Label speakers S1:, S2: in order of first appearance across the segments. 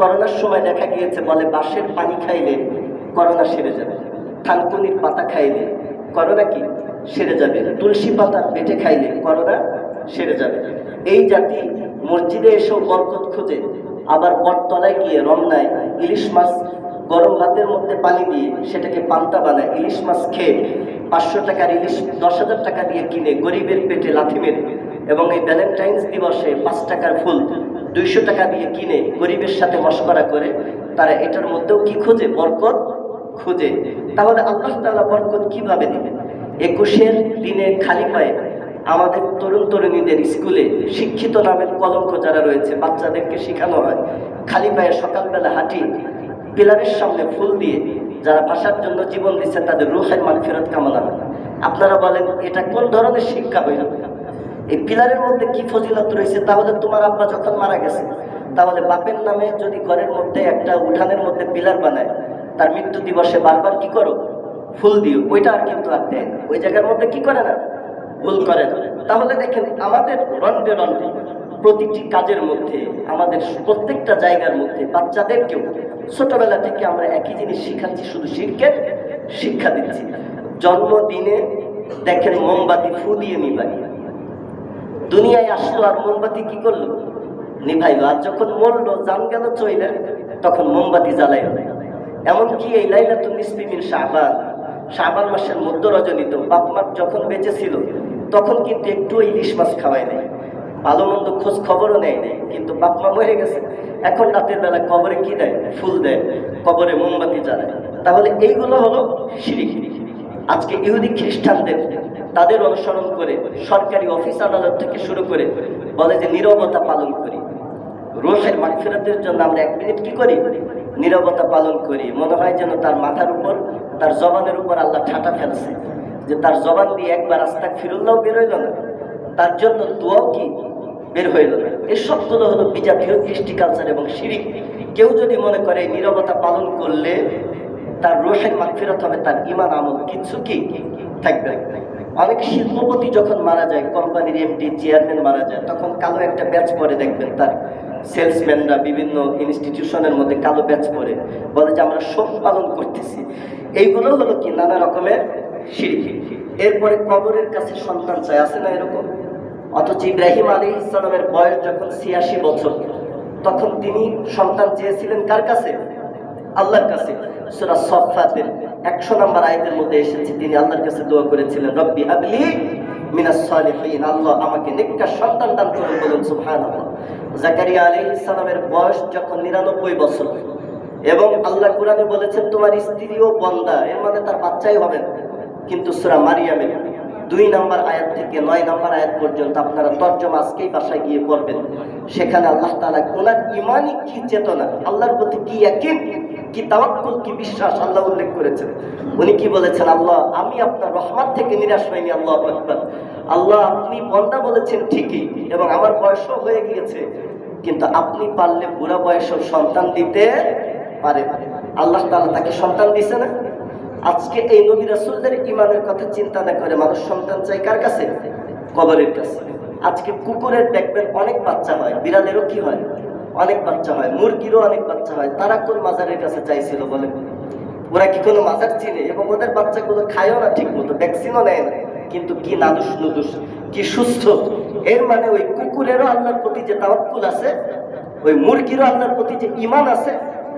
S1: করোনার সময় দেখা গিয়েছে, বলে বাঁশের পানি খাইলে করোনা সেরে যাবে, থানকুনির পাতা খাইলে করোনা কি? সেরে যাবে, তুলসী পাতা বেটে খাইলে করোনা সেরে যাবে। এই জাতি মসজিদে এসেও বরকত খোঁজে, আবার বটতলায় গিয়ে রমনায় ইলিশ মাছ গরম ভাতের মধ্যে পানি দিয়ে সেটাকে পান্তা বানায়, ইলিশ মাছ খেয়ে পাঁচশো টাকার ইলিশ, দশ হাজার টাকা দিয়ে কিনে গরিবের পেটে লাথি মেরে, এবং এই ভ্যালেন্টাইন্স দিবসে পাঁচ টাকার ফুল দুইশো টাকা দিয়ে কিনে গরিবের সাথে মস্করা করে, তারা এটার মধ্যেও কি খোঁজে? বরকত খুঁজে। তাহলে আল্লাহ তাআলা বরকত কীভাবে দিবেন? একুশের দিনে খালি পায়ে আমাদের তরুণ তরুণীদের স্কুলে শিক্ষিত নামের কলঙ্ক যারা রয়েছে, বাচ্চাদেরকে শেখানো হয়। খালি পায়ে সকালবেলা হাঁটি, পিলারের সামনে ফুল দিয়ে যারা ভাষার জন্য জীবন দিচ্ছে, তাদের রুহের মান ফেরত কামনা আপনারা বলেন, এটা কোন ধরনের শিক্ষা হইল এই পিলারের মধ্যে কি ফজিলত রয়েছে, তাহলে তোমার আব্বা যখন মারা গেছে, তাহলে বাপের নামে যদি ঘরের মধ্যে একটা উঠানের মধ্যে পিলার বানায়, তার মৃত্যু দিবসে বারবার কি করো? ফুল দিও। ওইটা আর কিন্তু আর দেয় না। ওই জায়গার মধ্যে কি করে না? ভুল করে তাহলে দেখেন, আমাদের রন্ডে রন্ডে প্রতিটি কাজের মধ্যে, আমাদের প্রত্যেকটা জায়গার মধ্যে বাচ্চাদেরকেও ছোটবেলা থেকে আমরা একই জিনিস শিখাচ্ছি, শুধু শিক্ষের শিক্ষা দিচ্ছি। জন্মদিনে দেখেন মোমবাতি ফু দিয়ে নিবাই। দুনিয়ায় আসলো আর মোমবাতি কি করল? নিভাইলো। আর যখন মরলো, জান গেল চইলে, তখন মোমবাতি জ্বালাইল। এমনকি এই লাইলাতুন নিসফিমিন শাহবান শাহবান মাসের মধ্য রজনীত বাপ মা যখন বেঁচে ছিল তখন কিন্তু একটু ইলিশ মাছ খাওয়ায় নাই। ভালো মন্দ খোঁজ খবরও নেয় নাই। কিন্তু বাপ মা মরে গেছে। এখন রাতের বেলা কবরে কি দেয়? ফুল দেয়। কবরে মোমবাতি জ্বালায়। তাহলে এইগুলো হলো শিরিক। আজকে ইহুদি খ্রিস্টানদের তাদের অনুসরণ করে সরকারি অফিস আদালত থেকে শুরু করে বলে যে নীরবতা পালন করি। রোষের মাগফিরাতের জন্য আমরা এক মিনিট কি করি? নীরবতা পালন করি। মনে হয় যেন তার মাথার উপর, তার জবানের উপর আল্লাহ ঠাটা ফেলছে। যে তার জবান দিয়ে একবার আস্তাক ফিরুল্লাহ বেরোইল না। তার জন্য দোয়াও কি বের হইল না। এই হলো বিজাতীয় কৃষ্টি কালচার এবং শিরিক। কেউ যদি মনে করে নীরবতা পালন করলে তার রোষের মাগফিরাত হবে, তার ইমান আমল কিছু কি থাকবে অনেক শিল্পপতি যখন মারা যায়, কোম্পানির এমডি চেয়ারম্যান মারা যায়, তখন কালো একটা ব্যাচ পরে দেখবেন তার সেলসম্যানরা বিভিন্ন ইনস্টিটিউশনের মধ্যে কালো ব্যাচ পরে বলে যে, আমরা শোক পালন করতেছি। এইগুলো হলো কি নানা রকমের সিঁড়ি। এরপরে কবরের কাছে সন্তান চায়, আছে না এরকম? অথচ ইব্রাহিম আলী ইসলামের বয়স যখন ছিয়াশি বছর, তখন তিনি সন্তান চেয়েছিলেন কার কাছে? আল্লাহর কাছে সূরা সফফাতের 100 নম্বর আয়াতের মধ্যে এসেছে, তিনি আল্লাহর কাছে দোয়া করেছিলেন, রব্বি হাবলি মিনাস সালিহিন, আল্লাহ আমাকে নেককার সন্তান দান করুন বলুন, সুবহানাল্লাহ। জাকারিয়া আলাইহিস সালামের বয়স যখন 99 বছর, এবং আল্লাহ কোরআনে বলেছেন, তোমার স্ত্রীও বন্দা, এর মানে তার বাচ্চাই হবে কিন্তু সূরা মারিয়ামের দুই নাম্বার আয়াত থেকে নয় নাম্বার আয়াত পর্যন্ত আপনারা তর্জমা আজকেই বাসায় গিয়ে পড়বেন। সেখানে আল্লাহ তাআলা ওনার ইমানই কি চেতনা, আল্লাহর প্রতি কি ইয়াকিন, কি তাওয়াক্কুল, কি বিশ্বাস আল্লাহ উল্লেখ করেছেন। উনি কি বলেছেন, আল্লাহ, আমি আপনার রহমান থেকে নিরাশ হইনি, আল্লাহ আকবার। আল্লাহ, আপনি বন্দা বলেছেন ঠিকই এবং আমার বয়সও হয়ে গিয়েছে, কিন্তু আপনি পারলে বুড়া বয়সেও সন্তান দিতে পারেন। আল্লাহ তাআলা তাকে সন্তান দিছে না? আজকে এই নবী রাসূলদের ইমানের কথা চিন্তা না করে মানুষ সন্তান চাই কার কাছে? কবরের কাছে। আজকে কুকুরের দেখবেন অনেক বাচ্চা হয়, বিড়ালেরও কি হয়? অনেক বাচ্চা হয়, মুরগিরও অনেক বাচ্চা হয়। তারা কোন মাজারের কাছে চাইছিল বলে? ওরা কি কোনো মাজার চিনে? এবং ওদের বাচ্চাগুলো খায়ও না ঠিক মতো ভ্যাকসিনও নেয় না। কিন্তু কি নাদুস নুদুস, কি সুস্থ। এর মানে ওই কুকুরেরও আল্লাহর প্রতি যে তাওয়াক্কুল আছে, ওই মুরগিরও আল্লাহর প্রতি যে ইমান আছে,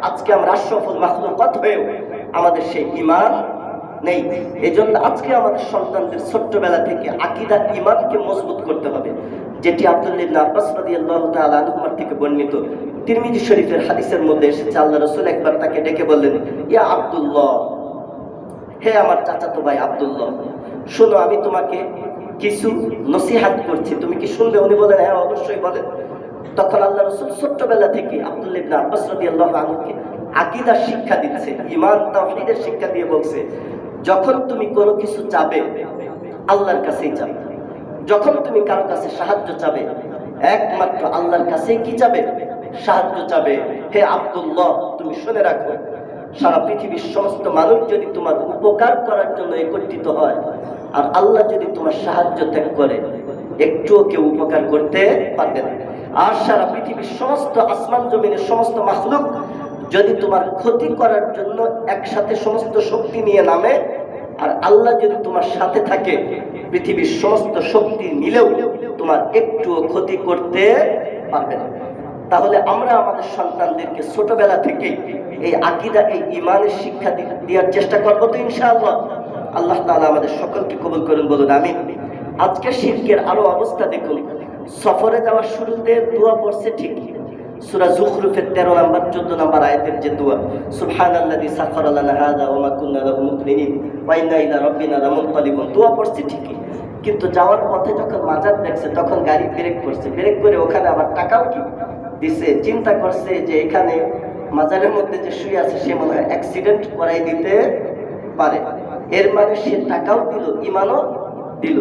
S1: আজকে আমরা আশরাফুল মাখলুকাত হয়েও আমাদের সেই ইমান নেই। এই জন্য আজকে আমাদের সন্তানদের ছোট্টবেলা থেকে আকিদা ইমানকে মজবুত করতে হবে, যেটি আব্দুল্লাহ ইবনে আব্বাস রাদিয়াল্লাহু তাআলা আনহুমার থেকে বর্ণিত। তিরমিজি শরীফের হাদিসের মধ্যে এসেছে, আল্লাহ রাসূল একবার তাকে ডেকে বললেন, ইয়া আব্দুল্লাহ, হে আমার চাচাতো ভাই আব্দুল্লাহ, শোনো, আমি তোমাকে কিছু নসিহাত করছি, তুমি কি শুনবে? উনি বলেন হ্যাঁ অবশ্যই বলেন। তখন আল্লাহ রসুল ছোট্টবেলা থেকে আব্দুল্লাহ ইবনে আব্বাস রাদিয়াল্লাহু আনহুকে আকীদার শিক্ষা দিচ্ছে, ঈমান তাওহীদের শিক্ষা দিয়ে বলছে, যখন তুমি কোনো কিছু চাবে, আল্লাহর কাছেই চাবে। যখন তুমি কারও কাছে সাহায্য চাবে, একমাত্র আল্লাহর কাছেই কি চাবে? সাহায্য চাবে, হে আব্দুল্লাহ, তুমি শুনে রাখো, সারা পৃথিবীর সমস্ত মানুষ যদি তোমার উপকার করার জন্য একত্রিত হয়, আর আল্লাহ যদি তোমার সাহায্য ত্যাগ করে, একটুও কেউ উপকার করতে পারবে না। আর সারা পৃথিবীর সমস্ত আসমান জমিনের সমস্ত মাখলুক যদি তোমার ক্ষতি করার জন্য একসাথে সমস্ত শক্তি নিয়ে নামে, আর আল্লাহ যদি তোমার সাথে থাকে, পৃথিবীর সমস্ত শক্তি মিলেও তোমার একটুও ক্ষতি করতে পারবে না। তাহলে আমরা আমাদের সন্তানদেরকে ছোটবেলা থেকে এই আকিদা, এই ইমানের শিক্ষা দেওয়ার চেষ্টা করব তো ইনশাআল্লাহ। আল্লাহ তাআলা আমাদের সকলকে কবুল করুন, বলুন আমি আজকে শিরকের আরও অবস্থা দেখুন। সফরে যাওয়ার শুরুতে দোয়া পড়ছে ঠিক। সূরা জুখরুফের 13 নাম্বার 14 নাম্বার আয়াতের যে দোয়া, সুবহানাল্লাযী সাখারা লানা হাযা ওয়া মা কুন্না দোয়া ঠিকই, কিন্তু যাওয়ার পথে যখন মাজার দেখছে, তখন গাড়ি ব্রেক করছে। ব্রেক করে ওখানে আবার টাকাও কি দিছে? চিন্তা করছে যে এখানে মাজারের মধ্যে যে শুয়ে আছে, সে মনে হয় অ্যাক্সিডেন্ট করাই দিতে পারে। এর মানে সে টাকাও দিল ইমানও দিল।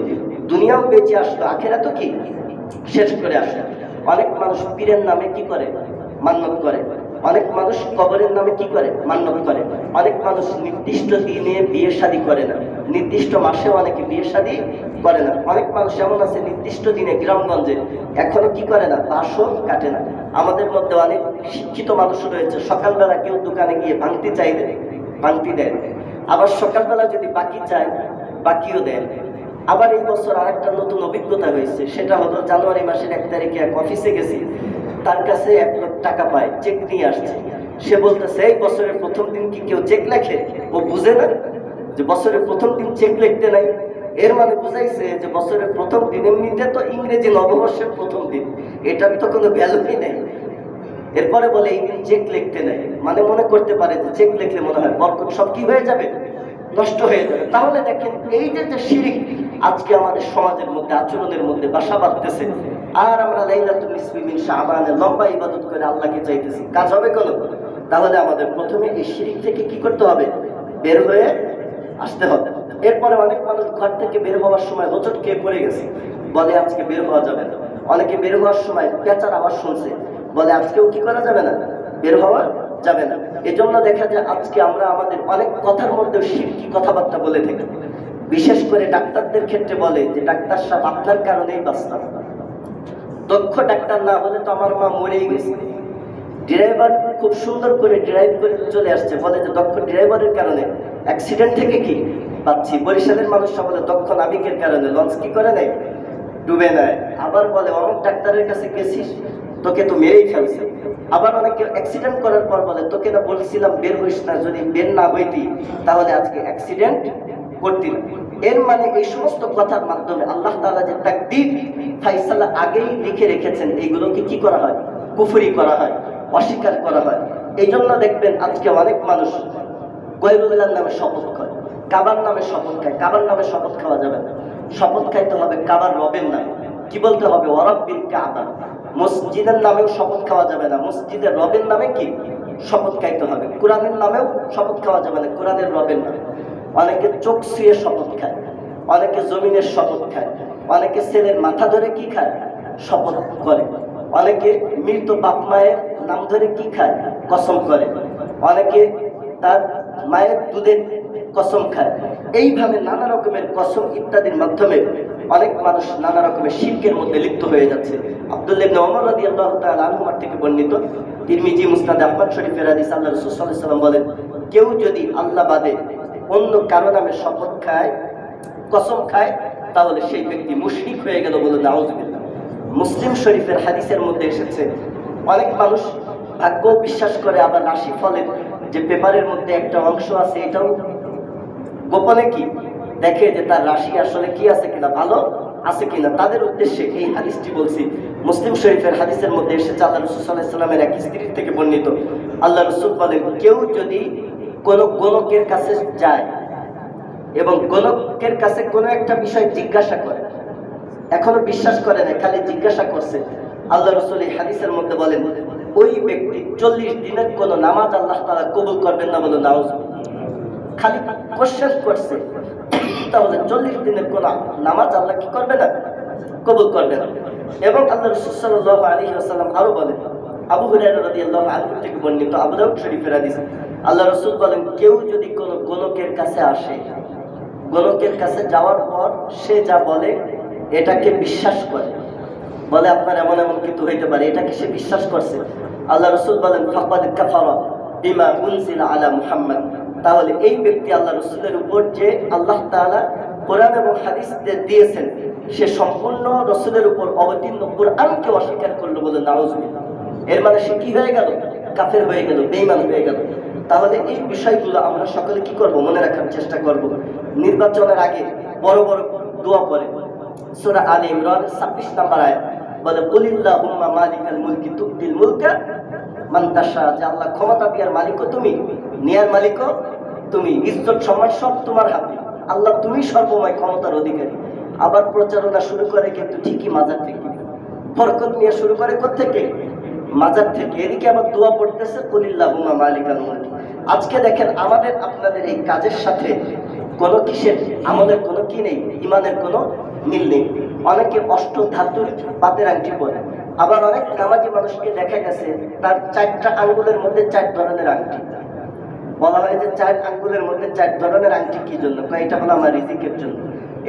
S1: দুনিয়াও বেঁচে আসলো আখেরা তো কি শেষ করে আসলো। অনেক মানুষ পীরের নামে কি করে? মান্যত করে। অনেক মানুষ কবরের নামে কি করে? মান্যত করে। অনেক মানুষ নির্দিষ্ট দিনে বিয়ে শাদী করে না। নির্দিষ্ট মাসে অনেকে বিয়ে শাদী করে না। অনেক মানুষ এমন আছে, নির্দিষ্ট দিনে গ্রামগঞ্জে এখনও কি করে না? বাসও কাটে না। আমাদের মধ্যে অনেক শিক্ষিত মানুষ রয়েছে। সকালবেলা কেউ দোকানে গিয়ে ভাঙতি চাইলে ভাঙতি দেয়। আবার সকালবেলা যদি বাকি চায়, বাকিও দেয়। আবার এই বছর আরেকটা নতুন অভিজ্ঞতা হয়েছে। সেটা হলো, জানুয়ারি মাসের এক তারিখে এক অফিসে গেছি। তার কাছে এক লাখ টাকা পায়, চেক নিয়ে আসছে। সে বলতেছে, এই বছরের প্রথম দিন কি কেউ চেক লেখে? ও বুঝে না যে বছরের প্রথম দিন চেক লিখতে নাই। এর মানে বুঝাইছে যে বছরের প্রথম দিন, এমনিতে তো ইংরেজি নববর্ষের প্রথম দিন। এটার তো কোনো ভ্যালুই নেই। এরপরে বলে, এই দিন চেক লিখতে নেই। মানে মনে করতে পারে যে চেক লিখলে মনে হয় বরকত সব কি হয়ে যাবে? নষ্ট হয়ে যাবে। তাহলে দেখেন, এই যে যে শিরিক আজকে আমাদের সমাজের মধ্যে, আচরণের মধ্যে বাসা বাঁধতেছে, আর আমরা লাইলাতুল নিসফি মিন শাবানে লম্বা ইবাদত করে আল্লাহকে চাইতেছি। কাজ হবে কোনো? তাহলে আমাদের প্রথমে এই শিরিক থেকে কি করতে হবে? বের হয়ে আসতে হবে। এরপরে অনেক মানুষ ঘর থেকে বের হওয়ার সময় হোঁচট খেয়ে পড়ে গেছে। বলে, আজকে বের হওয়া যাবে না। অনেকে বের হওয়ার সময় পেঁচার আওয়াজ শুনছে। বলে, আজকেও কি করা যাবে না? বের হওয়া যাবে না। এজন্য দেখা যায় আজকে আমরা আমাদের অনেক কথার মধ্যে শিরকি কথাবার্তা বলে থাকি। বিশেষ করে ডাক্তারদের ক্ষেত্রে বলে যে, ডাক্তার সাহেব, আপনার কারণেই বাঁচতাম দক্ষ ডাক্তার না হলে তো আমার মা মরেই গেছে। ড্রাইভার খুব সুন্দর করে ড্রাইভ করে চলে আসছে। বলে যে, দক্ষ ড্রাইভারের কারণে অ্যাক্সিডেন্ট থেকে কি পাচ্ছি বরিশালের মানুষরা বলে, দক্ষ নাবিকের কারণে। লঞ্চ কি করে নেয়? ডুবে নেয়। আবার বলে অনেক ডাক্তারের কাছে গেছিস? তোকে তো মেরেই ফেলছে। আবার অনেকে অ্যাক্সিডেন্ট করার পর বলে, তোকে না বলছিলাম বের হইস না, যদি বের না হইতি, তাহলে আজকে অ্যাক্সিডেন্ট করতি না। এর মানে এই সমস্ত কথার মাধ্যমে আল্লাহ তাআলা যে তাকদীর ফাইসালা আগেই লিখে রেখেছেন, এইগুলোকে কি করা হয়? কুফরি করা হয়, অস্বীকার করা হয়। এই জন্য দেখবেন আজকে অনেক মানুষ গৈরুল্লার নামে শপথ খায় কাবার নামে শপথ খায়। কাবার নামে শপথ খাওয়া যাবে না। শপথ খাইতে হবে কাবার রবের নামে। কি বলতে হবে? ওরব্বিল কাবা। মসজিদের নামেও শপথ খাওয়া যাবে না। মসজিদের রবের নামে কি? শপথ খাইতে হবে। কোরআনের নামেও শপথ খাওয়া যাবে না, কোরআনের রবের নামে। অনেকে চোখ শুয়ে শপথ খায়, অনেকে জমিনের শপথ খায়, অনেকে ছেলের মাথা ধরে কি খায়? শপথ করে। অনেকে মৃত বাপ মায়ের নাম ধরে কি খায়? কসম করে। অনেকে তার মায়ের দুধের কসম খায়। এইভাবে নানা রকমের কসম ইত্যাদির মাধ্যমে অনেক মানুষ নানা রকমের শিল্পের মধ্যে লিপ্ত হয়ে যাচ্ছে। আব্দুল্লাহ তাআলা আনহুমার থেকে বর্ণিত তিরমিজি, মুসনাদ আহমদ শরীফের হাদিস আল্লাহ রাসূল সাল্লাল্লাহু সাল্লাম বলেন, কেউ যদি আল্লাহ বাদে অন্য কারও নামে শপথ খায়, কসম খায়, তাহলে সেই ব্যক্তি মুশরিক হয়ে গেল বলে নাউজুবিল্লাহ। মুসলিম শরীফের হাদিসের মধ্যে এসেছে, অনেক মানুষ ভাগ্য বিশ্বাস করে আবার রাশি ফলের যে পেপারের মধ্যে একটা অংশ আছে, এটাও গোপনে কি? দেখে যে তার রাশি আসলে কি আছে কিনা, ভালো আছে কিনা, তাদের উদ্দেশ্যে এই হাদিসটি বলছি। মুসলিম শরীফের হাদিসের মধ্যে এসেছে আল্লাহ রসুল সাল্লাহ সাল্লামের এক স্ত্রীর থেকে বর্ণিত। আল্লাহ রসুল বলেন, কেউ যদি কোনো গণকের কাছে যায় এবং গণকের কাছে কোনো একটা বিষয় জিজ্ঞাসা করে, এখনও বিশ্বাস করে না খালি জিজ্ঞাসা করছে, আল্লাহ রসুল এই হাদিসের মধ্যে বলেন ওই ব্যক্তি চল্লিশ দিনের কোন নামাজ আল্লাহ তারা কবুল করবেন না বলে নাউজ খালি কোশ্চেন করছে, তাহলে চল্লিশ দিনের কোন নামাজ আল্লাহ কি করবে না? কবুল করবে না। এবং আল্লাহ রসুল সাল্লাহ আলী আসাল্লাম আরও বলেন, আবু হুরায়রা রাদিয়াল্লাহু থেকে বর্ণিত আবু দাউদ শরীফের আল্লাহ রসুল বলেন, কেউ যদি কোনো গণকের কাছে আসে গণকের কাছে যাওয়ার পর সে যা বলে, এটাকে বিশ্বাস করে। বলে, আপনার এমন এমন কিন্তু হইতে পারে। এটাকে সে বিশ্বাস করছে? আল্লাহ রসুল বলেন, ফাকাদ উনজিলা আলা মুহাম্মদ। তাহলে এই ব্যক্তি আল্লাহ রসুলের উপর যে আল্লাহ তাআলা কোরআন এবং হাদিস দিয়েছেন, সে সম্পূর্ণ রসুলের উপর অবতীর্ণ কোরআনকে অস্বীকার করল বলে নাউজুবিল্লাহ। এর মানে সে কি হয়ে গেল? কাফের হয়ে গেল, বেঈমান হয়ে গেল। তাহলে এই বিষয়গুলো আমরা সকলে কি করব? মনে রাখার চেষ্টা করব। নির্বাচনের আগে বড় বড় দোয়া করে। সোরা আলে ইমরান 26 নম্বর আয়াত। বলে, কুলিল্লাহুম্মা মালিকাল মুলকি মুলকা যে আল্লাহ ক্ষমতা মালিকও তুমি, নেয়ার তুমি, ইজ্জত সব তোমার হাতে। আল্লাহ তুমি সর্বময় ক্ষমতার অধিকারী। আবার প্রচারণা শুরু করে কিন্তু ঠিকই মাজার থেকে। বরকত নিয়ে শুরু করে মাজার থেকে। এদিকে আবার দোয়া পড়তেছে কলিল্লাহুমা মালিকাল মুলক। আজকে দেখেন আমাদের, আপনাদের এই কাজের সাথে কোনো কিসের আমাদের কোনো কি নেই, ইমানের কোনো মিল নেই। অনেকে অষ্ট ধাতুর পাতের আংটি পরে। আবার অনেক নামাজি মানুষকে দেখা গেছে, তার চারটা আঙ্গুলের মধ্যে চার ধরনের আংটি। বলা হয় যে চার আঙ্গুলের মধ্যে চার ধরনের আংটি কি জন্য? এটা হলো আমার রিজিকের জন্য।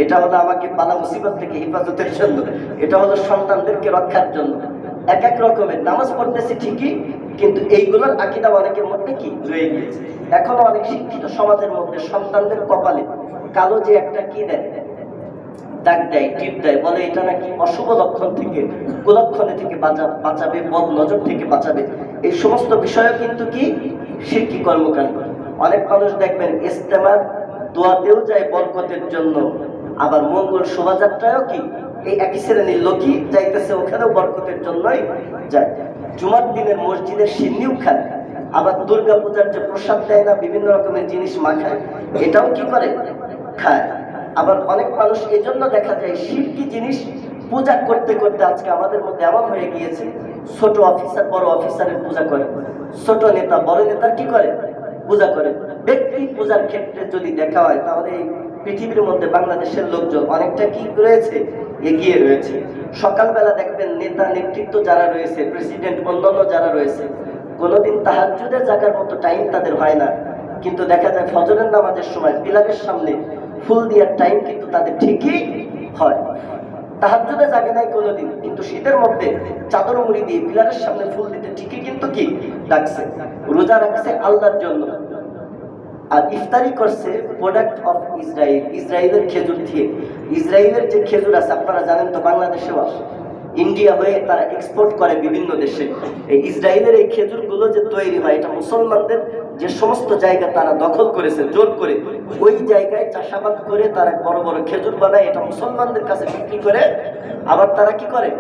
S1: এটা হলো আমাকে বালা মুসিবত থেকে হেফাজতের জন্য। এটা হলো সন্তানদেরকে রক্ষার জন্য। এক এক রকমের। নামাজ পড়তেছে ঠিকই, কিন্তু এইগুলোর আকিদা অনেকের মধ্যে কি? রয়ে গিয়েছে। এখনও অনেক শিক্ষিত সমাজের মধ্যে সন্তানদের কপালে কালো যে একটা কি দেয়? দাগ দেয়, টিপ দেয়, বলে এটা নাকি অশুভ লক্ষণ থেকে কুলক্ষণে থেকে বাঁচা, বাঁচাবে, বদ নজর থেকে বাঁচাবে। এই সমস্ত বিষয়ও কিন্তু কি? শিরকি কর্মকাণ্ড? অনেক মানুষ দেখবেন ইস্তেমার দোয়াতেও যায় বরকতের জন্য, আবার মঙ্গল শোভাযাত্রায়ও কি? এই একই শ্রেণির লোকই যাইতেছে, ওখানেও বরকতের জন্যই যায়। জুমার দিনের মসজিদের সিন্নিও খায়, আবার দুর্গা পূজার যে প্রসাদ দেয় না, বিভিন্ন রকমের জিনিস মাখায় এটাও কি করে? খায়। আবার অনেক মানুষ এজন্য দেখা যায় শিরকি জিনিস পূজা করতে করতে আজকে আমাদের মধ্যে এমন হয়ে গিয়েছে, ছোট অফিসার, বড় অফিসারের পূজা করে। ছোট নেতা, বড় নেতার কি করে? পূজা করে। ব্যক্তি পূজার ক্ষেত্রে যদি দেখা হয়, তাহলে পৃথিবীর মধ্যে বাংলাদেশের লোকজন অনেকটা কি রয়েছে? এগিয়ে রয়েছে। সকালবেলা দেখবেন নেতা নেতৃত্ব যারা রয়েছে, প্রেসিডেন্ট অন্যান্য যারা রয়েছে, কোনোদিন তাহার তাহাজুদের জাগার মতো টাইম তাদের হয় না। কিন্তু দেখা যায় ফজরের নামাজের সময় পিলারের সামনে ফুল দেওয়ার টাইম কিন্তু তাদের ঠিকই হয়। তাহাজুদে জাগে নাই কোনোদিন, কিন্তু শীতের মধ্যে চাদর মুড়ি দিয়ে পিলারের সামনে ফুল দিতে ঠিকই কিন্তু কি ডাকছে রোজা রাখছে আল্লাহর জন্য। আর ইফতারি করছে প্রোডাক্ট অফ ইসরায়েল ইসরায়েলের খেজুর দিয়ে। ইসরায়েলের যে খেজুর আছে, আপনারা জানেন তো বাংলাদেশেও ইন্ডিয়া হয়ে তারা এক্সপোর্ট করে বিভিন্ন দেশে। এই ইসরায়েলের এই খেজুরগুলো যে তৈরি হয়, এটা মুসলমানদের যে সমস্ত জায়গা তারা দখল করেছে, জোর করে, ওই জায়গায় চাষাবাদ করে তারা বড় বড় খেজুর বানায়, এটা মুসলমানদের কাছে বিক্রি করে, আবার তারা কি করে?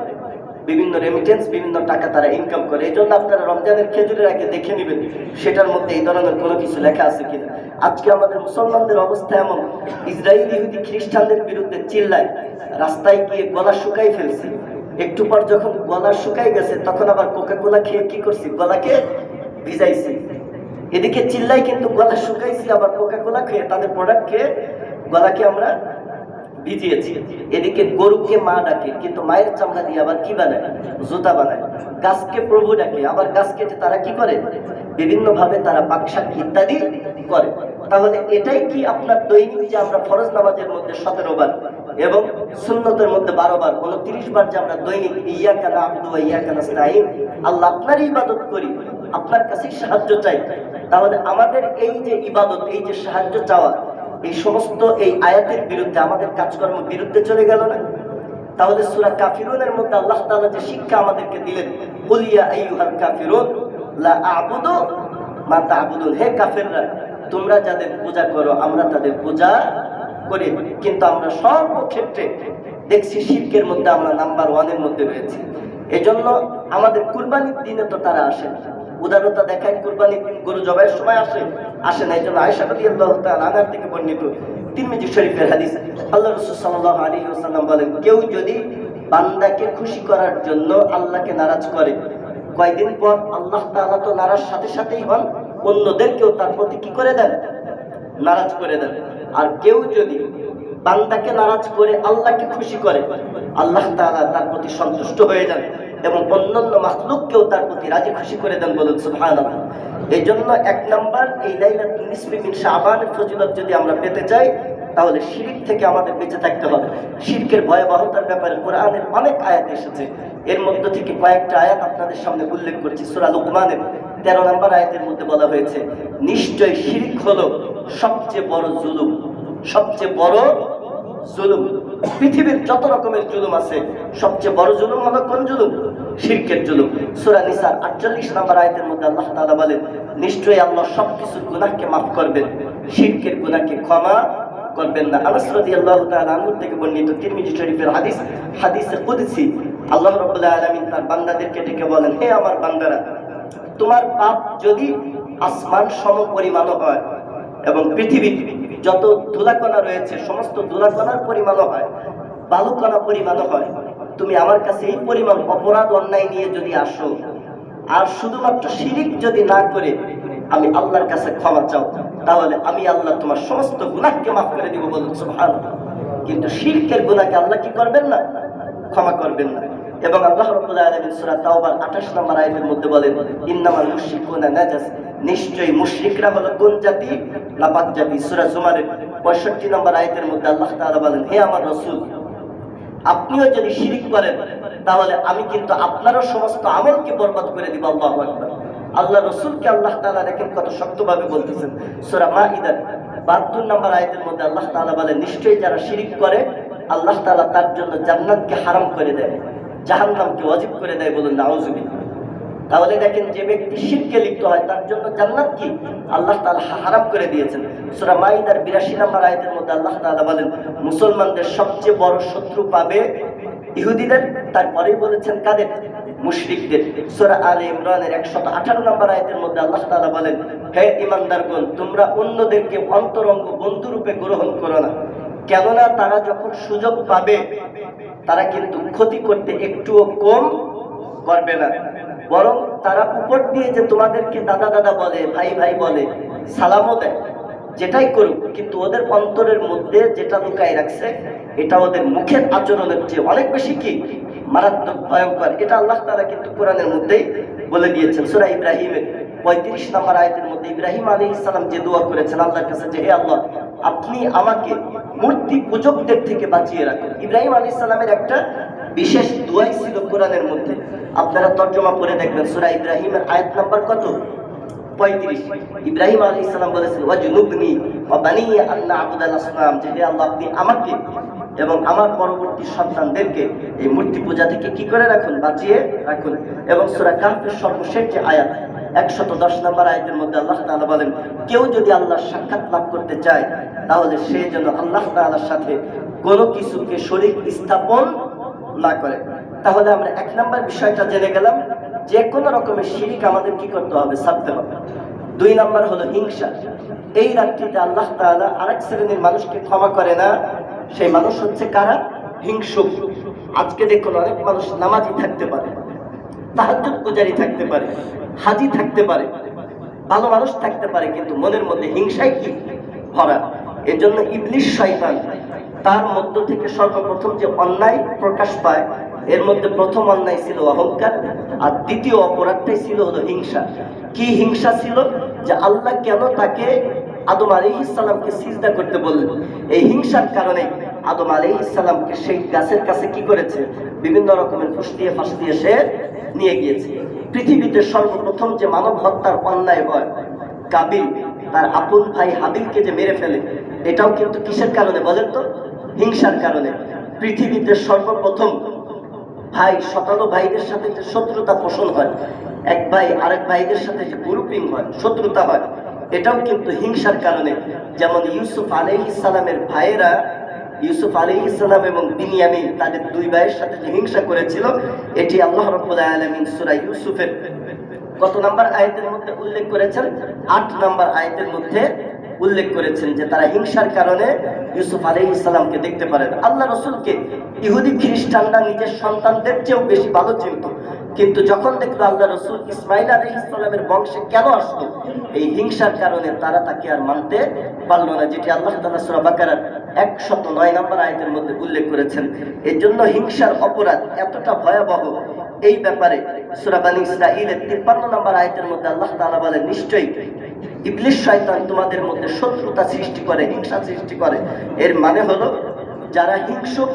S1: বিভিন্ন রেমিটেন্স বিভিন্ন টাকা তারা ইনকাম করে। এই জন্য আপনারা রমজানের খেজুরের আগে দেখে নেবেন, সেটার মধ্যে এই ধরনের কোনো কিছু লেখা আছে কিনা। আজকে আমাদের মুসলমানদের অবস্থা এমন, ইসরায়েল ইহুদি খ্রিস্টানদের বিরুদ্ধে চিল্লায়, রাস্তায় গিয়ে গলা শুকাই ফেলছে। একটু পর যখন গলা শুকাই গেছে, তখন আবার কোকা কোলা খেয়ে কি করছি? গলাকে ভিজাইছি। এদিকে চিল্লাই কিন্তু গলা শুকাইছি, আবার কোকা কোলা খেয়ে তাদের প্রোডাক্ট খেয়ে গলাকে আমরা ভিজিয়েছি। এদিকে গরুকে মা ডাকে, কিন্তু মায়ের চামড়া দিয়ে আবার কি বানায়? জুতা বানায়। গাছকে প্রভু ডাকে, আবার গাছ কেটে তারা কি করে? বিভিন্ন ভাবে তারা পাকশাক ইত্যাদি করে। তাহলে এটাই কি আপনার দৈনিক যে আমরা ফরজ নামাজের মধ্যে সতেরো বার এবং সুন্নতের মধ্যে বারো বার, উনত্রিশ বার যে আমরা দৈনিক ইয়া কানা আবদু ইয়া কানা আল্লাহ আপনারই ইবাদত করি, আপনার কাছেই সাহায্য চাই। তাহলে আমাদের এই যে ইবাদত, এই যে সাহায্য চাওয়া, এই সমস্ত এই আয়াতের বিরুদ্ধে আমাদের কাজকর্ম বিরুদ্ধে চলে গেল না? তাহলে সুরা কাফিরুনের মধ্যে আল্লাহ তাআলা যে শিক্ষা আমাদেরকে দিলেন বলিয়া কাফিরুন তোমরা যাদের পূজা করো, আমরা তাদের পূজা করি। কিন্তু আমরা সর্বক্ষেত্রে দেখছি শিরকের মধ্যে আমরা নাম্বার ওয়ানের মধ্যে রয়েছি। এজন্য আমাদের কুরবানির দিনে তো তারা আসে না। উদারতা দেখায় কুরবানির দিন গরু জবাইয়ের সময় আসে আসে না এই জন্য আয়সা রাদিয়াল্লাহু তাআলা আনার থেকে বর্ণিত তিরমিজি শরীফের হাদিস। আল্লাহ রাসূল আলাইহি ওয়াসাল্লাম বলেন, কেউ যদি বান্দাকে খুশি করার জন্য আল্লাহকে নারাজ করে, কয়দিন পর আল্লাহ তাআলা তো নারাজ সাথে সাথেই হন, অন্যদেরকেও তার প্রতি কি করে দেন? নারাজ করে দেন। আর কেউ যদি বান্দাকে নারাজ করে আল্লাহকে খুশি করে, আল্লাহ তাআলা তার প্রতি সন্তুষ্ট হয়ে যান। এবং অন্যান্য মাখলুককেও তার প্রতি রাজি খুশি করে দেন বলুন, সুবহানাল্লাহ। এই জন্য এক নাম্বার, এই লাইলাতুল নিসফি ফজিলত যদি আমরা পেতে চাই, তাহলে শিরিক থেকে আমাদের বেঁচে থাকতে হবে। শিরকের ভয়াবহতার ব্যাপারে কোরআনের অনেক আয়াত এসেছে। এর মধ্য থেকে কয়েকটা আয়াত আপনাদের সামনে উল্লেখ করছি। সুরা লুকমানের তেরো নম্বর আয়াতের মধ্যে বলা হয়েছে, নিশ্চয় শিরিক হলো সবচেয়ে বড় জুলুম, সবচেয়ে বড় জুলুম। পৃথিবীর যত রকমের জুলুম আছে, সবচেয়ে বড় জুলুম হলো কোন জুলুম? শিরকের জুলুম। সূরা নিসার 48 নম্বর আয়াতের মধ্যে আল্লাহ তাআলা বলেন, নিশ্চয়ই আল্লাহ সবকিছু গুনাহকে maaf করবেন, শিরকের গুনাহকে ক্ষমা করবেন না। আনাস থেকে বর্ণিত তিরমিজি শরীফের হাদিস, হাদিসে আল্লাহ তার বান্দাদেরকে ডেকে বলেন, হে আমার বান্দারা, তোমার পাপ যদি আসমান সম পরিমাণও হয় এবং পৃথিবীর যত ধুলাকণা রয়েছে, সমস্ত ধুলাকণার পরিমাণও হয়, বালুকণা পরিমাণও হয়। তুমি আমার কাছে এই পরিমাণ অপরাধ, অন্যায় নিয়ে যদি আসো, আর শুধুমাত্র শিরিক যদি না করে, আমি আল্লাহর কাছে ক্ষমা চাও, তাহলে আমি আল্লাহ তোমার সমস্ত গুনাহকে মাফ করে দিব বলুন, সুবহানাল্লাহ। কিন্তু শিরকের গুনাহকে আল্লাহ কি করবেন না? ক্ষমা করবেন না। এবং আল্লাহ রাব্বুল আলামিন সূরা তাওবার 28 নম্বর আয়াতের মধ্যে বলেন, ইন্নামাল মুশরিকুনা নাজাস নিশ্চয়ই মুশরিকরা হলো কোন জাতি? লাপাক জাতি, সূরা জুমারের 65 নম্বর আয়াতের মধ্যে আল্লাহ তাআলা বলেন, হে আমার রাসূল, আপনিও যদি শিরিক করেন, তাহলে আমি কিন্তু আপনারও সমস্ত আমলকে বরবাদ করে দিব, আল্লাহু আকবার। আল্লাহ রসুলকে আল্লাহ তাআলা দেখেন কত শক্তভাবে বলতেছেন। সূরা মাইদার 72 নম্বর আয়াতের মধ্যে আল্লাহ তাআলা বলেন, নিশ্চয়ই যারা শিরিক করে, আল্লাহ তাআলা তার জন্য জান্নাতকে হারাম করে দেয়, জাহান্নামকে ওয়াজিব করে দেয় বলুন, নাউজুবিল্লাহ। তাহলে দেখেন যে ব্যক্তি শিরকে লিপ্ত হয়, তার জন্য জান্নাত কি? আল্লাহ তাআলা হারাম করে দিয়েছেন। সূরা মাইদার 82 নম্বর আয়াতের মধ্যে আল্লাহ তালা বলেন, মুসলমানদের সবচেয়ে বড় শত্রু পাবে ইহুদিদের, তারপরেই বলেছেন কাদের? মুশরিকদের। সূরা আলে ইমরানের 118 নম্বর আয়াতের মধ্যে আল্লাহ তাআলা বলেন, হে ঈমানদারগণ, তোমরা অন্যদেরকে অন্তরঙ্গ বন্ধু রূপে গ্রহণ করো না। কেননা তারা যখন সুযোগ পাবে, তারা কিন্তু ক্ষতি করতে একটুও কম করবে না। বরং তারা উপর দিয়ে যে তোমাদেরকে দাদা দাদা বলে, ভাই ভাই বলে, সালামও দেয়। যেটাই করুক, কিন্তু ওদের অন্তরের মধ্যে যেটা লুকায় রাখছে, এটা ওদের মুখের আচরণের চেয়ে অনেক বেশি কি? মারাত্মক, ভয়ঙ্কর। এটা আল্লাহ তারা কিন্তু কোরআনের মধ্যেই বলে দিয়েছেন। সূরা ইব্রাহিমের পঁয়ত্রিশ নম্বর আয়াতের মধ্যে ইব্রাহিম আলী ইসলাম যে দোয়া করেছেন, আল্লাহর কাছে যে, হে আল্লাহ, আপনি আমাকে মূর্তি পূজকদের থেকে বাঁচিয়ে রাখুন। ইব্রাহিম আলী ইসলামের একটা বিশেষ দোয়াই ছিল কোরআনের মধ্যে। আপনারা তর্জমা করে দেখবেন, সূরা ইব্রাহিমের আয়াত নাম্বার কত? পঁয়ত্রিশ। ইব্রাহিম আলী ইসলাম বলেছেন, ওয়াজুনুবনি ওয়া আল্লাহ আবুদাল আসলাম যে আল্লাহ, আপনি আমাকে এবং আমার পরবর্তী সন্তানদেরকে এই মূর্তি পূজা থেকে কি করে রাখুন? বাঁচিয়ে রাখুন। এবং সূরা কাহফের সর্বশেষ যে আয়াত, একশত দশ নম্বর আয়াতের মধ্যে আল্লাহ তাআলা বলেন, কেউ যদি আল্লাহর সাক্ষাৎ লাভ করতে চায়, তাহলে সে যেন আল্লাহ তাআলার সাথে কোনো কিছুকে শরীর স্থাপন না করে। তাহলে আমরা এক নম্বর বিষয়টা জেনে গেলাম, যে কোনো রকমের শিরিক আমাদের কি করতে হবে? ছাড়তে হবে। দুই নাম্বার হলো হিংসা। এই রাত্রিতে আল্লাহ তাআলা আরেক শ্রেণির মানুষকে ক্ষমা করে না। সেই মানুষ হচ্ছে কারা? হিংসুক। আজকে দেখুন অনেক মানুষ নামাজি থাকতে পারে, তাহাজ্জুদ পূজারি থাকতে পারে, হাজি থাকতে পারে, ভালো মানুষ থাকতে পারে, কিন্তু মনের মধ্যে হিংসাই কি? ভরা। এর জন্য ইবলিশ শয়তান তার মধ্য থেকে সর্বপ্রথম যে অন্যায় প্রকাশ পায়, এর মধ্যে প্রথম অন্যায় ছিল অহংকার, আর দ্বিতীয় অপরাধটাই ছিল হলো হিংসা। কি হিংসা ছিল? যে আল্লাহ কেন তাকে আদম আলী ইসলামকে সিজদা করতে বললেন? এই হিংসার কারণে আদম আলী ইসলামকে সেই গাছের কাছে কি করেছে? বিভিন্ন রকমের ফুস দিয়ে ফাঁস দিয়ে সে নিয়ে গিয়েছে। পৃথিবীতে সর্বপ্রথম যে মানব হত্যার অন্যায় হয়, কাবিল, তার আপন ভাই হাবিলকে যে মেরে ফেলে, এটাও কিন্তু কিসের কারণে বলেন তো? হিংসার কারণে পৃথিবীতে সর্বপ্রথম ভাই শতালো ভাইদের সাথে যে শত্রুতা পোষণ হয়, এক ভাই আরেক ভাইদের সাথে যে গ্রুপিং হয়, শত্রুতা হয়, এটাও কিন্তু হিংসার কারণে। যেমন ইউসুফ আলহ ইসলামের ভাইয়েরা, ইউসুফ আলী ইসলাম এবং বিনিয়ামিন তাদের দুই ভাইয়ের সাথে যে হিংসা করেছিল, এটি আল্লাহ রব্বুল আলমিন সুরা ইউসুফের কত নাম্বার আয়াতের মধ্যে উল্লেখ করেছেন? আট নাম্বার আয়তের মধ্যে উল্লেখ করেছেন যে তারা হিংসার কারণে ইউসুফ আলী ইসলামকে দেখতে পারেন। আল্লাহ রসুলকে ইহুদি খ্রিস্টানরা নিজের সন্তানদের চেয়েও বেশি ভালো চিনত। কিন্তু যখন দেখল আল্লাহ রসুল ইসমাইল আলী ইসলামের বংশে কেন আসলো, এই হিংসার কারণে তারা তাকে আর মানতে পারল না, যেটি আল্লাহ তালা সুরা বাকারার একশত নয় নম্বর আয়তের মধ্যে উল্লেখ করেছেন। এর জন্য হিংসার অপরাধ এতটা ভয়াবহ, এই ব্যাপারে সুরাবানি ইসরাইলের তিপ্পান্ন নম্বর আয়তের মধ্যে আল্লাহ তালা বলে নিশ্চয়ই ইবলিশ শয়তান তোমাদের মধ্যে শত্রুতা সৃষ্টি করে, হিংসা সৃষ্টি করে। এর মানে হলো, যারা হিংসুক,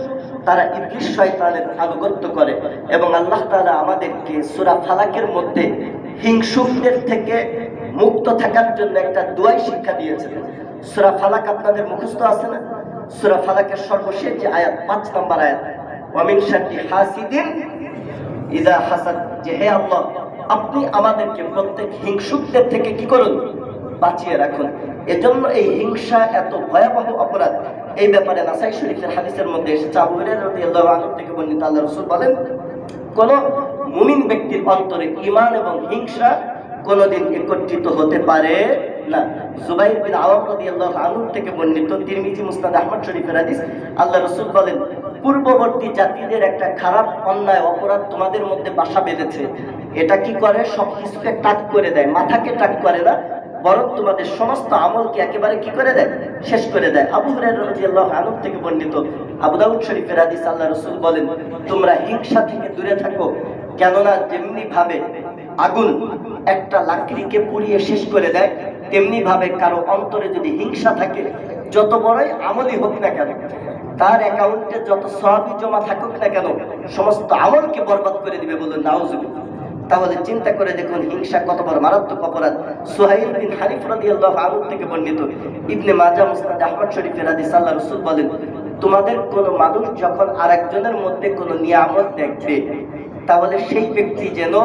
S1: তারা ইবলিশ শয়তানের আনুগত্য করে। এবং আল্লাহ তাআলা আমাদেরকে সূরা ফালাকের মধ্যে হিংসুকদের থেকে মুক্ত থাকার জন্য একটা দোয়াই শিক্ষা দিয়েছেন। সূরা ফালাক আপনাদের মুখস্থ আছে না? সূরা ফালাকের সর্বশেষ যে আয়াত, পাঁচ নম্বর আয়াত ওয়ামিন শাররি হাসিদিন ইদা হাসাদ যে হে আল্লাহ আপনি আমাদেরকে প্রত্যেক হিংসুকদের থেকে কি করুন? বাঁচিয়ে রাখুন। এজন্য এই হিংসা এত ভয়াবহ অপরাধ, এই ব্যাপারে নাসাই শরীফের হাদিসের মধ্যে এসেছে, আবু থেকে বর্ণিত আল্লাহ রাসূল বলেন, কোন মুমিন ব্যক্তির অন্তরে ঈমান এবং হিংসা কোনোদিন একত্রিত হতে পারে না। জুবাইর বিন আওয়াম রাদিয়াল্লাহু আনহু থেকে বর্ণিত তিরমিজি মুসনাদ আহমদ শরীফের হাদিস আল্লাহ রাসূল বলেন পূর্ববর্তী জাতিদের একটা খারাপ অন্যায়, অপরাধ তোমাদের মধ্যে বাসা বেঁধেছে। এটা কি করে? সবকিছুকে টাক করে দেয়, মাথাকে টাক করে না, বরং তোমাদের সমস্ত আমলকে একেবারে কি করে দেয়? শেষ করে দেয়। আবু হুরায়রা থেকে বর্ণিত আবু দাউদ শরীফের হাদিস, আল্লাহ রাসূল বলেন, তোমরা হিংসা থেকে দূরে থাকো, কেননা যেমনি ভাবে আগুন একটা লাকড়িকে পুড়িয়ে শেষ করে দেয় তেমনি ভাবে কারও অন্তরে যদি হিংসা থাকে, যত বড়ই আমলই হোক না কেন তার অ্যাকাউন্টে যত সবই জমা থাকুক না কেন, সমস্ত আমলকে বরবাদ করে দিবে বলুন, নাউজুবিল্লাহ। তাহলে চিন্তা করে দেখুন, হিংসা কত বড় মারাত্মক অপরাধ। সুহাইল বিন হানিফ রাদিয়াল্লাহু আনহু থেকে বর্ণিত। ইবনে মাজাহ, মুসনাদ আহমদ শরীফের হাদিস আল্লাহ রাসূল বলেন, তোমাদের কোন মানুষ যখন আরেকজনের মধ্যে কোনো নিয়ামত দেখবে, তাহলে সেই ব্যক্তি যেন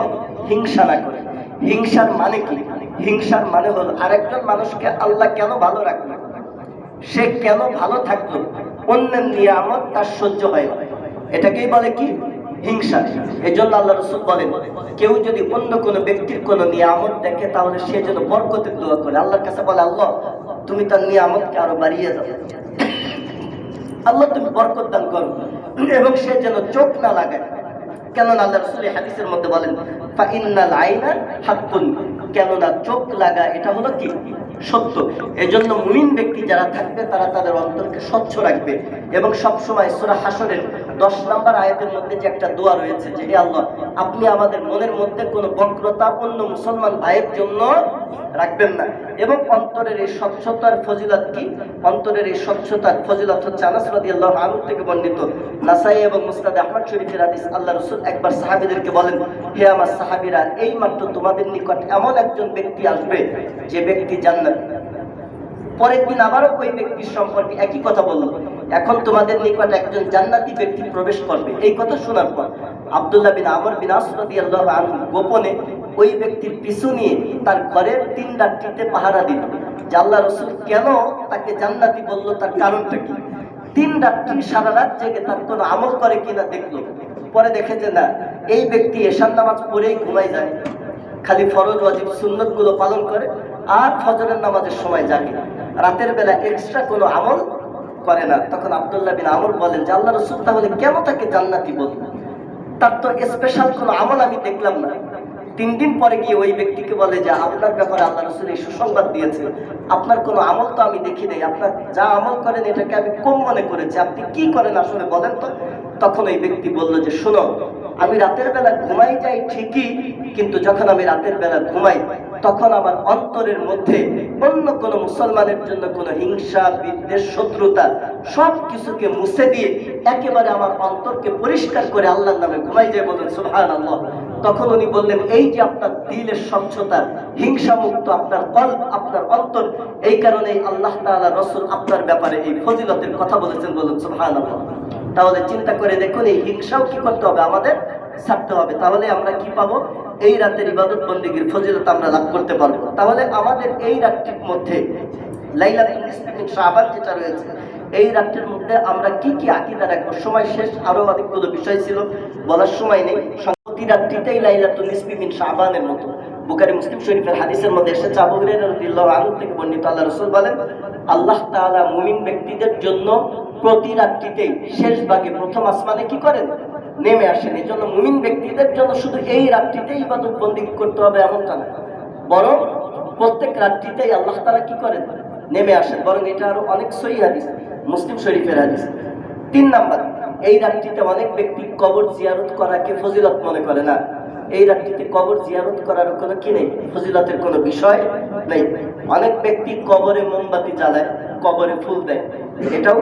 S1: হিংসা না করে। হিংসার মানে কি? হিংসার মানে হলো আরেকজন মানুষকে আল্লাহ কেন ভালো রাখল? সে কেন ভালো থাকল? অন্যের নিয়ামত তার সহ্য হয় না। এটাকেই বলে কি? হিংসা। এই জন্য আল্লাহ রসুল বলেন, কেউ যদি অন্য কোনো ব্যক্তির কোনো নিয়ামত দেখে, তাহলে সে যেন বরকতের দোয়া করে। আল্লাহর কাছে বলে, আল্লাহ, তুমি তার নিয়ামতকে আরও বাড়িয়ে দাও। আল্লাহ, তুমি বরকত দান করো। এবং সে যেন চোখ না লাগায়। কেননা আল্লাহ রসুল হাদিসের মধ্যে বলেন, ফা আইনা হাক্কুন। কেননা চোখ লাগা, এটা হলো কি? সত্য। এজন্য মুমিন ব্যক্তি যারা থাকবে, তারা তাদের অন্তরকে স্বচ্ছ রাখবে। এবং সবসময় সূরা হাসরের দশ নম্বর আয়াতের মধ্যে যে একটা দোয়া রয়েছে যে, হে আল্লাহ, আপনি আমাদের মনের মধ্যে কোনো বক্রতা অন্য মুসলমান ভাইয়ের জন্য রাখবেন না। এবং অন্তরের এই স্বচ্ছতার ফজিলত কি? অন্তরের এই স্বচ্ছতার ফজিলত হচ্ছে আনাস রাদিয়াল্লাহু আনহু থেকে বর্ণিত। নাসাই এবং মুসনাদ আহমদ শরীফের হাদিস আল্লাহ রাসূল একবার সাহাবীদেরকে বলেন, হে আমার সাহাবীরা, এই মাত্র তোমাদের নিকট এমন একজন ব্যক্তি আসবে, যে ব্যক্তি জান্নাত পরের দিন আবারও ওই ব্যক্তির সম্পর্কে একই কথা বলল। এখন তোমাদের নিকট একজন জান্নাতি ব্যক্তি প্রবেশ করবে। এই কথা শোনার পর আব্দুল্লাহ বিন আমর বিন আসরদিয়াল্লাহু গোপনে ওই ব্যক্তির পিছু নিয়ে তার ঘরের তিন রাত্রিতে পাহারা দিল। আল্লাহ রসুল কেন তাকে জান্নাতি বলল, তার কারণটা কি? তিন রাত্রি সারা রাত জেগে তার কোনো আমল করে কিনা দেখল। পরে দেখে যে না, এই ব্যক্তি এশান নামাজ পড়েই ঘুমাই যায়। খালি ফরজ, ওয়াজিব সুন্নতগুলো পালন করে। আর ফজরের নামাজের সময় জাগে। রাতের বেলা এক্সট্রা কোনো আমল করে না। তখন আব্দুল্লাহ বিন আমর বলেন, যে আল্লাহ রসুল, তাহলে কেন তাকে জান্নাতি বলব তার তো স্পেশাল কোনো আমল আমি দেখলাম না। তিন দিন পরে গিয়ে ওই ব্যক্তিকে বলে যে, আপনার ব্যাপারে আল্লাহ রসুল এই সুসংবাদ দিয়েছে। আপনার কোনো আমল তো আমি দেখি নাই। আপনার যা আমল করেন, এটাকে আমি কম মনে করেছি। আপনি কি করেন আসলে বলেন তো? তখন ওই ব্যক্তি বলল যে, শুনো আমি রাতের বেলা ঘুমাই যাই ঠিকই, কিন্তু যখন আমি রাতের বেলা ঘুমাই, তখন আমার অন্তরের মধ্যে অন্য কোনো মুসলমানের জন্য কোনো হিংসা, বিদ্বেষ, শত্রুতা সব কিছুকে মুছে দিয়ে একেবারে আমার অন্তরকে পরিষ্কার করে আল্লাহর নামে ঘুমাই যায় বলেন সুহান আল্লাহ তখন উনি বললেন, এই যে আপনার দিলের স্বচ্ছতা হিংসা মুক্ত আপনার কল আপনার অন্তর, এই কারণে আল্লাহ তাআলা রসুল আপনার ব্যাপারে এই ফজিলতের কথা বলেছেন বলুন সুহান আল্লাহ তাহলে চিন্তা করে দেখুন, এই হিংসাও কি করতে হবে? আমাদের ছাড়তে হবে। তাহলে আমরা কি পাবো? এই রাতের ইবাদত বন্দীগীর ফজিলত আমরা লাভ করতে পারব। তাহলে আমাদের এই রাতটির মধ্যে, লাইলাতুল যেটা রয়েছে, এই রাতটির মধ্যে আমরা কি কি আকীদা রাখব? সময় শেষ, আরও অনেকগুলো বিষয় ছিল, বলার সময় নেই। সম্প্রতি রাত্রিতেই লাইলাতুল নিসফি মিন মতো, বুখারী মুসলিম শরীফের হাদিসের মধ্যে এসেছে, আবু থেকে আল্লাহ রাসূল বলেন আল্লাহ তাআলা মুমিন ব্যক্তিদের জন্য প্রতি রাত্রিতেই শেষ ভাগে প্রথম আসমানে কি করেন? নেমে আসেন। এই জন্য মুমিন ব্যক্তিদের জন্য শুধু এই রাত্রিতেই ইবাদত বন্দি করতে হবে এমনটা না। বরং প্রত্যেক রাত্রিতেই আল্লাহ তালা কি করেন? নেমে আসেন। বরং এটা আরও অনেক সহি হাদিস, মুসলিম শরীফের হাদিস। তিন নাম্বার, এই রাত্রিতে অনেক ব্যক্তি কবর জিয়ারত করাকে ফজিলত মনে করে না। এই রাত্রিতে কবর জিয়ারত করার কোনো কি নেই? ফজিলতের কোনো বিষয় নেই। অনেক ব্যক্তি কবরে মোমবাতি জ্বালায়, কবরে ফুল দেয়। এটাও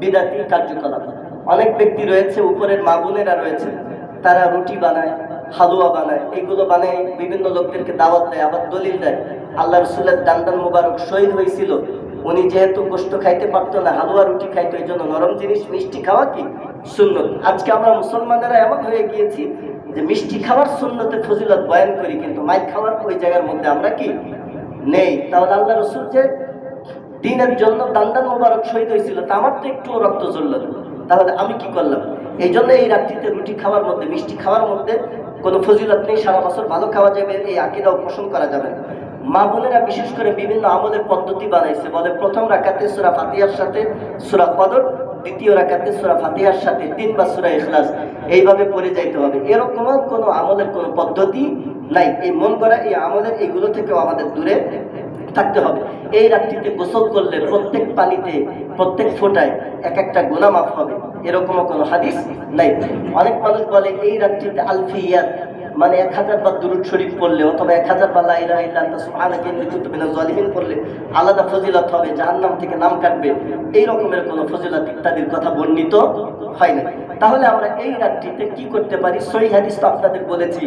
S1: বিদাতি কার্যকলাপ। অনেক ব্যক্তি রয়েছে, উপরের মা বোনেরা রয়েছে, তারা রুটি বানায়, হালুয়া বানায়, এগুলো বানায় বিভিন্ন লোকদেরকে দাওয়াত দেয়, আবার দলিল দেয়। আল্লাহ রসুলের দান্দান মুবারক শহীদ হয়েছিল। উনি যেহেতু গোস্ত খাইতে পারতো না, হালুয়া রুটি খাইতো এই জন্য নরম জিনিস মিষ্টি খাওয়া কি সুন্নত? আজকে আমরা মুসলমানেরা এমন হয়ে গিয়েছি যে মিষ্টি খাওয়ার সুন্নতে ফজিলত বয়ান করি, কিন্তু মাইক খাওয়ার ওই জায়গার মধ্যে আমরা কি? নেই। তাহলে আল্লাহ রসুল যে দিনের জন্য দান্দান মোবারক শহীদ হয়েছিল, তা আমার তো একটু রক্ত জ্বলল তাহলে আমি কি করলাম? এই জন্য এই রাত্রিতে রুটি খাওয়ার মধ্যে, মিষ্টি খাওয়ার মধ্যে কোনো ফজিলত নেই, সারা বছর ভালো খাওয়া যাবে, এই আকিদাও পোষণ করা যাবে মা বোনেরা বিশেষ করে বিভিন্ন আমলের পদ্ধতি বানাইছে, বলে প্রথম রাখাতে সুরা ফাতিহার সাথে সুরা কদর দ্বিতীয় রাকাতে সুরা ফাতিহার সাথে তিনবার সুরা ইখলাস এইভাবে পড়ে যাইতে হবে। এরকমও কোনো আমলের কোনো পদ্ধতি নাই। এই মন করা এই আমলের এইগুলো থেকেও আমাদের দূরে থাকতে হবে। এই রাত্রিতে গোসল করলে প্রত্যেক পানিতে, প্রত্যেক ফোটায় এক একটা গোনা মাফ হবে। এরকমও কোনো হাদিস নাই। অনেক মানুষ বলে, এই রাত্রিতে আলফিয়াত মানে এক হাজার বার দুরুদ শরীফ পড়লে অথবা এক হাজার বার লাইলা ইল্লা আনতা সুবহানাকা আলাদা ফজিলত হবে, জাহান্নাম থেকে নাম কাটবে। এই রকমের কোনো ফজিলত ইত্যাদির কথা বর্ণিত হয় না তাহলে আমরা এই রাত্রিতে কি করতে পারি? সহি হাদিস তো আপনাদের বলেছি,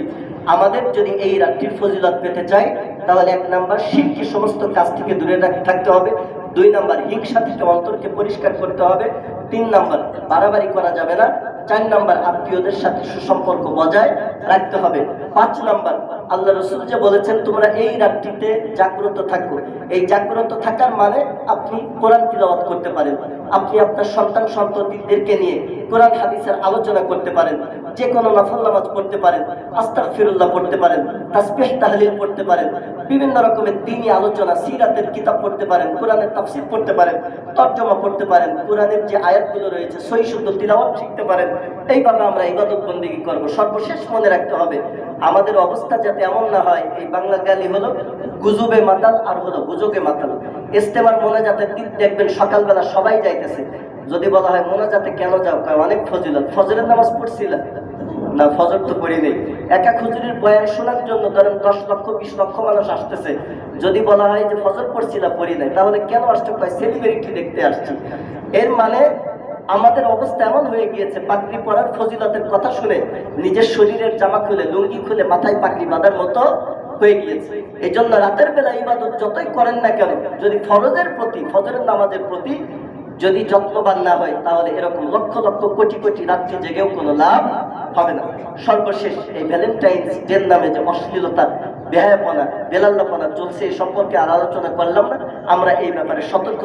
S1: আমাদের যদি এই রাত্রির ফজিলত পেতে চাই, তাহলে এক নাম্বার শিরকি সমস্ত কাজ থেকে দূরে থাকতে হবে। দুই নাম্বার হিংসা থেকে অন্তরকে পরিষ্কার করতে হবে। তিন নাম্বার বাড়াবাড়ি করা যাবে না। চার নাম্বার আত্মীয়দের সাথে সুসম্পর্ক বজায় রাখতে হবে। পাঁচ নাম্বার আল্লাহ রসুল যে বলেছেন, তোমরা এই রাত্রিতে জাগ্রত থাকো। এই জাগ্রত থাকার মানে আপনি কোরআন তিলাওয়াত করতে পারেন, আপনি আপনার সন্তান সন্ততিদেরকে নিয়ে কোরআন হাদিসের আলোচনা করতে পারেন যে কোনো নফল নামাজ পড়তে পারেন আস্তাক ফিরুল্লাহ পড়তে পারেন, তাসবিহ তাহলিল পড়তে পারেন, বিভিন্ন রকমের দিনী আলোচনা, সিরাতের কিতাব পড়তে পারেন, কোরআনের তাফসির পড়তে পারেন, তর্জমা পড়তে পারেন, কোরআনের যে আয়াতগুলো রয়েছে সহি শুদ্ধ তিলাওয়াত শিখতে পারেন। এইভাবে আমরা ইবাদত বন্দিগি করব। সর্বশেষ মনে রাখতে হবে আমাদের অবস্থা যাতে এমন না হয়, এই বাংলা গালি হলো গুজবে মাতাল আর হলো গুজবে মাতাল। ইস্তেমার মনে যাতে দেখবেন সকালবেলা সবাই যাইতেছে। যদি বলা হয় মোনাজাতে কেন যাও? অনেক ফজিলত। ফজরের নামাজ পড়ছিলাম না। ফজর তো পড়ি নেই। একা খুচুরির বয়ান শোনার জন্য ধরেন দশ লক্ষ, বিশ লক্ষ মানুষ আসতেছে। যদি বলা হয় যে ফজর পড়ছিলাম পড়ি নাই, তাহলে কেন আসতে কয় সেলিব্রিটি দেখতে আসছি এর মানে আমাদের অবস্থা এমন হয়ে গিয়েছে, পাগড়ি পরার ফজিলতের কথা শুনে নিজের শরীরের জামা খুলে, লুঙ্গি খুলে মাথায় পাগড়ি বাঁধার মতো হয়ে গিয়েছে। এই জন্য রাতের বেলা ইবাদত যতই করেন না কেন, যদি ফরজের প্রতি, ফজরের নামাজের প্রতি যদি যত্নবান না হয়, তাহলে এরকম লক্ষ লক্ষ কোটি কোটি রাত্রি জেগেও কোনো লাভ হবে না। সর্বশেষ এই ভ্যালেন্টাইন্স ডের নামে যে অশ্লীলতা, বেহায়াপনা, বেলাল্লাপনা চলছে এই সম্পর্কে আর আলোচনা করলাম না। আমরা এই ব্যাপারে সতর্ক